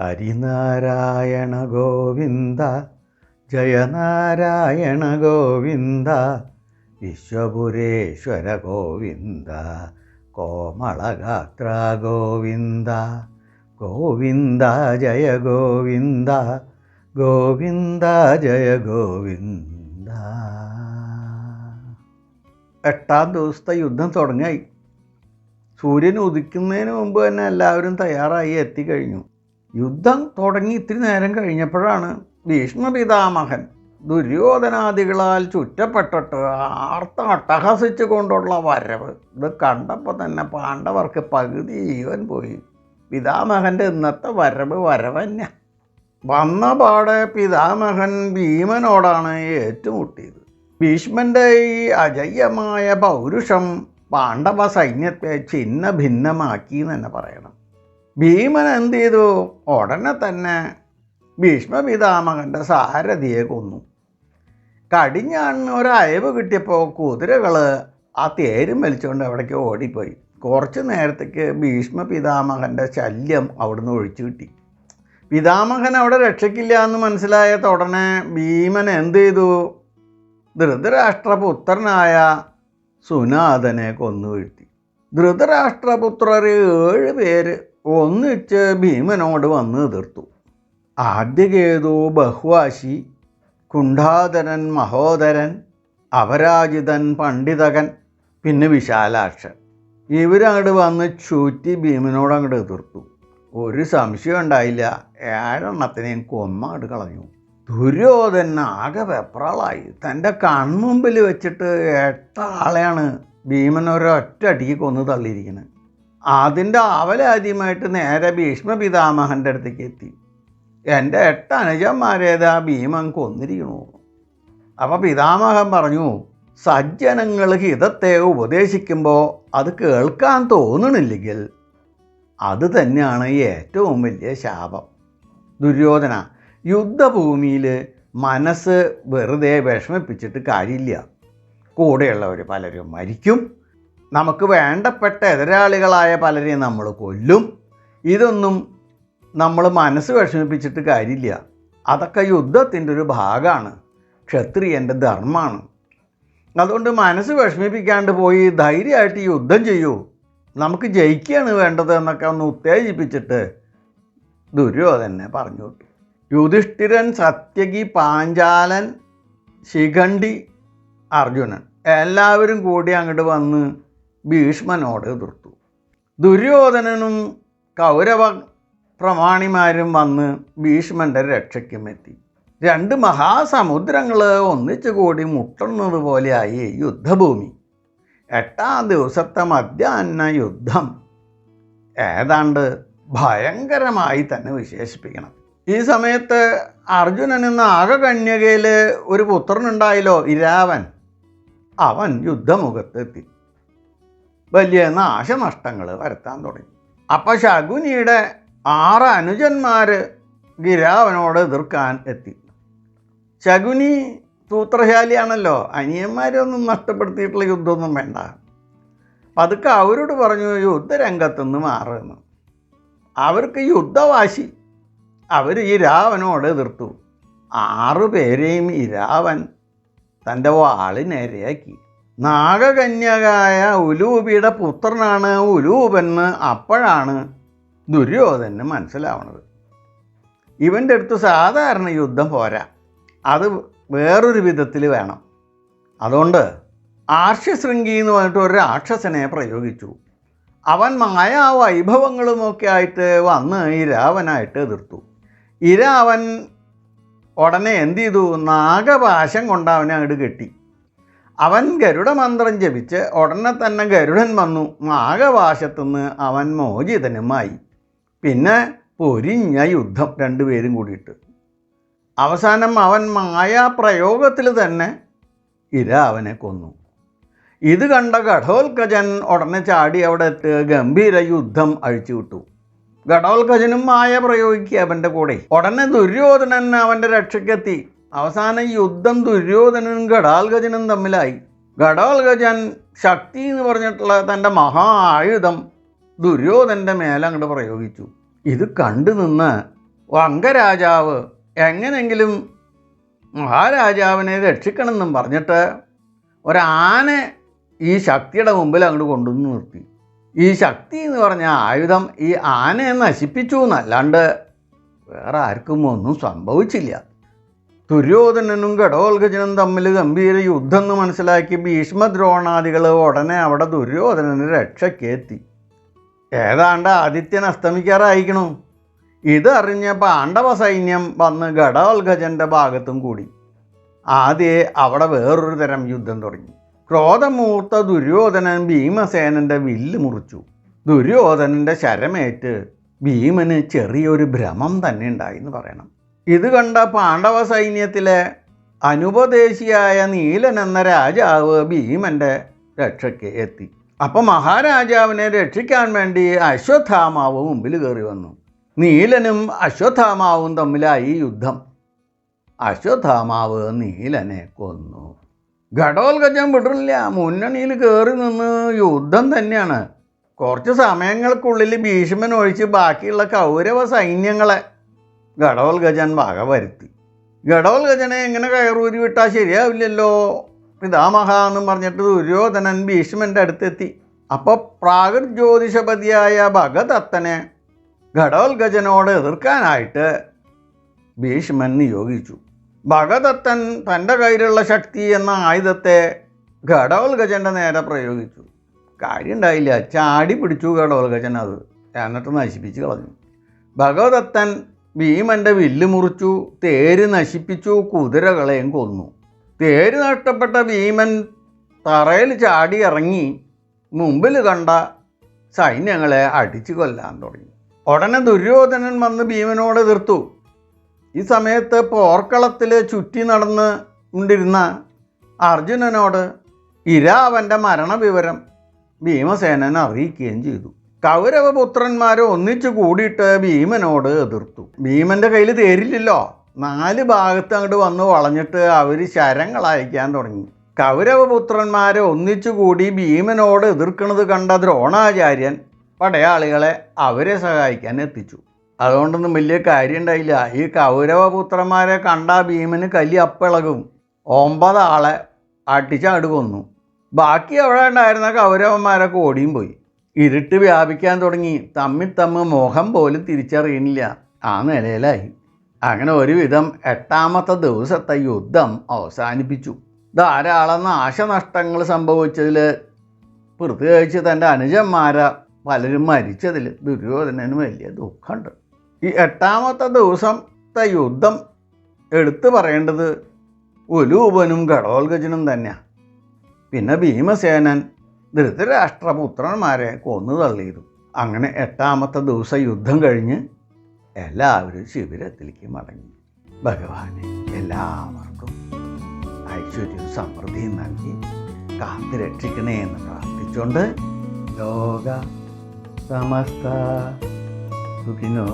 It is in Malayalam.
ഹരിനാരായണ ഗോവിന്ദ ജയനാരായണ ഗോവിന്ദ വിശ്വപുരേശ്വര ഗോവിന്ദ കോമളഗാത്ര ഗോവിന്ദ ഗോവിന്ദ ജയ ഗോവിന്ദ ഗോവിന്ദ ജയ ഗോവിന്ദ. എട്ടാം ദിവസത്തെ യുദ്ധം തുടങ്ങായി. സൂര്യൻ ഉദിക്കുന്നതിന് മുമ്പ് തന്നെ എല്ലാവരും തയ്യാറായി എത്തിക്കഴിഞ്ഞു. യുദ്ധം തുടങ്ങി ഇത്തിരി നേരം കഴിഞ്ഞപ്പോഴാണ് ഭീഷ്മപിതാമഹൻ ദുര്യോധനാദികളാൽ ചുറ്റപ്പെട്ടിട്ട് ആർത്ത അട്ടഹസിച്ചു കൊണ്ടുള്ള വരവ്. ഇത് കണ്ടപ്പോൾ തന്നെ പാണ്ഡവർക്ക് പകുതി ജീവൻ പോയി. പിതാമഹന്റെ ഇന്നത്തെ വരവ് വരവന്നെ വന്ന പാടെ പിതാമഹൻ ഭീമനോടാണ് ഏറ്റുമുട്ടിയത്. ഭീഷ്മന്റെ ഈ അജയ്യമായ പൗരുഷം പാണ്ഡവ സൈന്യത്തെ ഛിന്ന ഭിന്നമാക്കി എന്ന് തന്നെ പറയണം. ഭീമൻ എന്ത് ചെയ്തു ഉടനെ തന്നെ ഭീഷ്മ പിതാമകന്റെ സാരഥിയെ കൊന്നു. കടിഞ്ഞാണ് ഒരയവ് കിട്ടിയപ്പോൾ കുതിരകൾ ആ തേരും വലിച്ചുകൊണ്ട് അവിടേക്ക് ഓടിപ്പോയി. കുറച്ച് നേരത്തേക്ക് ഭീഷ്മ പിതാമകന്റെ ശല്യം അവിടുന്ന് ഒഴിച്ചു കിട്ടി. പിതാമഹൻ അവിടെ രക്ഷയ്ക്കില്ല എന്ന് മനസ്സിലായ ഉടനെ ഭീമൻ എന്ത് ചെയ്തു ധൃതരാഷ്ട്രപുത്രനായ സുനാഥനെ കൊന്നു വീഴ്ത്തി. ധൃതരാഷ്ട്രപുത്രർ ഏഴ് പേര് ഒന്നിച്ച് ഭീമനോട് വന്ന് എതിർത്തു. ആദ്യകേതു ബഹ്വാശി കുണ്ഠാധരൻ മഹോദരൻ അപരാജിതൻ പണ്ഡിതകൻ പിന്നെ വിശാലാക്ഷൻ. ഇവരങ്ങോട്ട് വന്ന് ചൂറ്റി ഭീമനോട് അങ്ങോട്ട് എതിർത്തു. ഒരു സംശയം ഉണ്ടായില്ല. ഏഴെണ്ണത്തിനെയും കൊന്നങ്ങോട്ട് കളഞ്ഞു. ദുര്യോധൻ ആകെ വെപ്രാളായി. തന്റെ കൺമുമ്പിൽ വെച്ചിട്ട് എട്ട ആളെയാണ് ഭീമൻ ഒരൊറ്റ അടിക്ക് കൊന്ന് തള്ളിയിരിക്കുന്നത് അതിന്റെ ആവലാദ്യമായിട്ട് നേരെ ഭീഷ്മ പിതാമഹന്റെ അടുത്തേക്ക് എത്തി. എന്റെ എട്ട് അനുജന്മാരേതാ ഭീമൻ കൊന്നിരിക്കണു. അപ്പോൾ പിതാമഹൻ പറഞ്ഞു സജ്ജനങ്ങൾ ഹിതത്തെ ഉപദേശിക്കുമ്പോൾ അത് കേൾക്കാൻ തോന്നണില്ലെങ്കിൽ അത് തന്നെയാണ് ഏറ്റവും വലിയ ശാപം. ദുര്യോധന യുദ്ധഭൂമിയിൽ മനസ്സ് വെറുതെ വിഷമിപ്പിച്ചിട്ട് കാര്യമില്ല. കൂടെയുള്ളവർ പലരും മരിക്കും. നമുക്ക് വേണ്ടപ്പെട്ട എതിരാളികളായ പലരെയും നമ്മൾ കൊല്ലും. ഇതൊന്നും നമ്മൾ മനസ്സ് വിഷമിപ്പിച്ചിട്ട് കാര്യമില്ല. അതൊക്കെ യുദ്ധത്തിന്റെ ഒരു ഭാഗമാണ്. ക്ഷത്രിയന്റെ ധർമ്മമാണ്. അതുകൊണ്ട് മനസ്സ് വിഷമിപ്പിക്കാണ്ട് പോയി ധൈര്യമായിട്ട് യുദ്ധം ചെയ്യൂ. നമുക്ക് ജയിക്കുകയാണ് വേണ്ടത് എന്നൊക്കെ ഒന്ന് ഉത്തേജിപ്പിച്ചിട്ട് ദുര്യോധനെ പറഞ്ഞു. വിട്ടു യുധിഷ്ഠിരൻ സത്യകി പാഞ്ചാലൻ ശിഖണ്ഡി അർജുനൻ എല്ലാവരും കൂടി അങ്ങോട്ട് വന്ന് ഭീഷ്മനോട് എതിർത്തു. ദുര്യോധനനും കൗരവ പ്രമാണിമാരും വന്ന് ഭീഷ്മന്റെ രക്ഷയ്ക്കും എത്തി രണ്ട് മഹാസമുദ്രങ്ങൾ ഒന്നിച്ചു കൂടി മുട്ടുന്നത് പോലെയായി യുദ്ധഭൂമി. എട്ടാം ദിവസത്തെ മധ്യാഹ്ന യുദ്ധം. ഏതാണ്ട് ഭയങ്കരമായി തന്നെ വിശേഷിപ്പിക്കണം. ഈ സമയത്ത് അർജുനൻ എന്ന ആകകന്യകയിൽ ഒരു പുത്രനുണ്ടായല്ലോ ഇരാവൻ. അവൻ യുദ്ധമുഖത്തെത്തി. വലിയ നാശനഷ്ടങ്ങൾ വരുത്താൻ തുടങ്ങി. അപ്പം ശകുനിയുടെ ആറ് അനുജന്മാർ ഗിരാവനോട് എതിർക്കാൻ എത്തി. ശകുനി സൂത്രശാലിയാണല്ലോ. അനിയന്മാരൊന്നും നഷ്ടപ്പെടുത്തിയിട്ടുള്ള യുദ്ധമൊന്നും വേണ്ട. പതുക്കെ അവരോട് പറഞ്ഞു യുദ്ധരംഗത്തുനിന്ന് മാറുമെന്ന് അവർക്ക് യുദ്ധവാശി അവർ ഈ രാവനോട് എതിർത്തു. ആറു പേരെയും ഈ രാവൻ തന്റെ വാളിനേരെയാക്കി നാഗകന്യകായ ഉലൂപിയുടെ പുത്രനാണ് ഉലൂപെന്ന് അപ്പോഴാണ് ദുര്യോധന് മനസ്സിലാവുന്നത്. ഇവന്റെ അടുത്ത് സാധാരണ യുദ്ധം പോരാ. അത് വേറൊരു വിധത്തിൽ വേണം. അതുകൊണ്ട് ആർഷ്യശൃംഗി എന്ന് പറഞ്ഞിട്ട് ഒരു രാക്ഷസനെ പ്രയോഗിച്ചു. അവൻ മായ വൈഭവങ്ങളുമൊക്കെ ആയിട്ട് വന്ന് ഇരാവനായിട്ട് എതിർത്തു. ഇരാവൻ ഉടനെ എന്ത് ചെയ്തു? നാഗപാശം കൊണ്ട് അവനെ അങ്ങോട്ട് കെട്ടി. അവൻ ഗരുഡമന്ത്രം ജപിച്ച് ഉടനെ തന്നെ ഗരുഡൻ വന്നു. മാഘവാശത്തുനിന്ന് അവൻ മോചിതനുമായി പിന്നെ പൊരിഞ്ഞ യുദ്ധം രണ്ടുപേരും കൂടിയിട്ട്. അവസാനം അവൻ മായാപ്രയോഗത്തിൽ തന്നെ ഇര അവനെ കൊന്നു. ഇത് കണ്ട ഘടോത്കജൻ ഉടനെ ചാടി അവിടെ ഗംഭീര യുദ്ധം അഴിച്ചുവിട്ടു. ഘടോത്കജനും മായ പ്രയോഗിക്കുക അവന്റെ കൂടെ. ഉടനെ ദുര്യോധനൻ അവന്റെ രക്ഷയ്ക്കെത്തി. അവസാനം യുദ്ധം ദുര്യോധനനും ഘടാൽഗജനും തമ്മിലായി. ഘടാൽഗജൻ ശക്തി എന്ന് പറഞ്ഞിട്ടുള്ള തന്റെ മഹാ ആയുധം ദുര്യോധന്റെ മേലെ അങ്ങോട്ട് പ്രയോഗിച്ചു. ഇത് കണ്ടു നിന്ന് വങ്കരാജാവ് എങ്ങനെങ്കിലും മഹാരാജാവിനെ രക്ഷിക്കണമെന്നും പറഞ്ഞിട്ട് ഒരാനെ ഈ ശക്തിയുടെ മുമ്പിൽ അങ്ങോട്ട് കൊണ്ടുവന്ന് നിർത്തി. ഈ ശക്തി എന്ന് പറഞ്ഞ ആയുധം ഈ ആനയെ നശിപ്പിച്ചു എന്നല്ലാണ്ട് വേറെ ആർക്കും ഒന്നും സംഭവിച്ചില്ല. ദുര്യോധനനും ഘടോത്കജനും തമ്മിൽ ഗംഭീര യുദ്ധം എന്ന് മനസ്സിലാക്കി ഭീഷ്മദ്രോണാദികൾ ഉടനെ അവിടെ ദുര്യോധനന് രക്ഷയ്ക്കെത്തി ഏതാണ്ട് ആദിത്യൻ അസ്തമിക്കാറായിക്കണു ഇതറിഞ്ഞ പാണ്ഡവ സൈന്യം വന്ന് ഘടോത്കജന്റെ ഭാഗത്തും കൂടി. ആദ്യേ അവിടെ വേറൊരു തരം യുദ്ധം തുടങ്ങി. ക്രോധമൂർത്ത ദുര്യോധനൻ ഭീമസേനന്റെ വില്ല് മുറിച്ചു. ദുര്യോധനന്റെ ശരമേറ്റ് ഭീമന് ചെറിയൊരു ഭ്രമം തന്നെ ഉണ്ടായി എന്ന് പറയണം. ഇത് കണ്ട പാണ്ഡവ സൈന്യത്തിലെ അനുപദേശിയായ നീലൻ എന്ന രാജാവ് ഭീമന്റെ രക്ഷയ്ക്ക് എത്തി. അപ്പം മഹാരാജാവിനെ രക്ഷിക്കാൻ വേണ്ടി അശ്വത്ഥാമാവ് മുമ്പിൽ കയറി വന്നു. നീലനും അശ്വത്ഥാമാവും തമ്മിലായി യുദ്ധം. അശ്വത്ഥാമാവ് നീലനെ കൊന്നു. ഘടോൽഗജം വിടില്ല മുന്നണിയിൽ കയറി നിന്ന് യുദ്ധം തന്നെയാണ്. കുറച്ച് സമയങ്ങൾക്കുള്ളിൽ ഭീഷ്മൻ ഒഴിച്ച് ബാക്കിയുള്ള കൗരവ സൈന്യങ്ങളെ ഘടോത്കജൻ വക വരുത്തി. ഘടോത്കജനെ എങ്ങനെ കയറൂരി വിട്ടാൽ ശരിയാവില്ലല്ലോ. പിതാമഹ എന്നും പറഞ്ഞിട്ട് ദുര്യോധനൻ ഭീഷ്മന്റെ അടുത്തെത്തി. അപ്പോൾ പ്രാഗജ്യോതിഷപതിയായ ഭഗദത്തനെ ഗജനോട് എതിർക്കാനായിട്ട് ഭീഷ്മൻ നിയോഗിച്ചു. ഭഗദത്തൻ തന്റെ കയ്യിലുള്ള ശക്തി എന്ന ആയുധത്തെ ഘടോത്കജന്റെ നേരെ പ്രയോഗിച്ചു. കാര്യം ഉണ്ടായില്ല ചാടി പിടിച്ചു ഘടോത്കജൻ അത്. എന്നിട്ട് നശിപ്പിച്ച് കളഞ്ഞു. ഭഗവദത്തൻ ഭീമന്റെ വില്ല് മുറിച്ചു തേര് നശിപ്പിച്ചു കുതിരകളെയും കൊന്നു. തേര് നഷ്ടപ്പെട്ട ഭീമൻ തറയിൽ ചാടി ഇറങ്ങി മുമ്പിൽ കണ്ട സൈന്യങ്ങളെ അടിച്ചു കൊല്ലാൻ തുടങ്ങി. ഉടനെ ദുര്യോധനൻ വന്ന് ഭീമനോട് എതിർത്തു. ഈ സമയത്ത് പോർക്കളത്തിൽ ചുറ്റി നടന്ന് കൊണ്ടിരുന്ന അർജുനനോട് ഇരാവന്റെ മരണവിവരം ഭീമസേനൻ അറിയിക്കുകയും ചെയ്തു. കൗരവപുത്രന്മാരെ ഒന്നിച്ചു കൂടിയിട്ട് ഭീമനോട് എതിർത്തു. ഭീമന്റെ കയ്യിൽ തേരില്ലല്ലോ. നാല് ഭാഗത്ത് അങ്ങോട്ട് വന്ന് വളഞ്ഞിട്ട് അവർ ശരങ്ങൾ അയക്കാൻ തുടങ്ങി. കൗരവപുത്രന്മാരെ ഒന്നിച്ചു കൂടി ഭീമനോട് എതിർക്കുന്നത് കണ്ട ദ്രോണാചാര്യൻ പടയാളികളെ അവരെ സഹായിക്കാൻ എത്തിച്ചു. അതുകൊണ്ടൊന്നും വലിയ കാര്യം ഉണ്ടായില്ല. ഈ കൗരവപുത്രന്മാരെ കണ്ട ഭീമന് കലി അപ്പിളകും. ഒമ്പത് ആളെ ബാക്കി അവിടെ ഉണ്ടായിരുന്ന കൗരവന്മാരൊക്കെ ഓടിയും പോയി. ഇരുട്ട് വ്യാപിക്കാൻ തുടങ്ങി. തമ്മിൽ തമ്മിൽ മോഹം പോലും തിരിച്ചറിയുന്നില്ല. ആ നിലയിലായി. അങ്ങനെ ഒരുവിധം എട്ടാമത്തെ ദിവസത്തെ യുദ്ധം അവസാനിപ്പിച്ചു. ധാരാളം നാശനഷ്ടങ്ങൾ സംഭവിച്ചതിൽ പ്രത്യേകിച്ച് തന്റെ അനുജന്മാരെ പലരും മരിച്ചതിൽ ദുര്യോധനന് വലിയ ദുഃഖമുണ്ട്. ഈ എട്ടാമത്തെ ദിവസത്തെ യുദ്ധം എടുത്തു പറയേണ്ടത് ഉലൂപനും ഘടോൽഗജനും തന്നെയാണ് പിന്നെ ഭീമസേനൻ ധൃതരാഷ്ട്രപുത്രന്മാരെ കൊന്നു തള്ളിയിരുന്നു. അങ്ങനെ എട്ടാമത്തെ ദിവസം യുദ്ധം കഴിഞ്ഞ് എല്ലാവരും ശിബിരത്തിലേക്ക് മടങ്ങി. ഭഗവാനെ എല്ലാവർക്കും ഐശ്വര്യവും സമൃദ്ധിയും നൽകി കാത്തു രക്ഷിക്കണേ എന്ന് പ്രാർത്ഥിച്ചുകൊണ്ട് ലോക സമസ്ത സുഖിനോ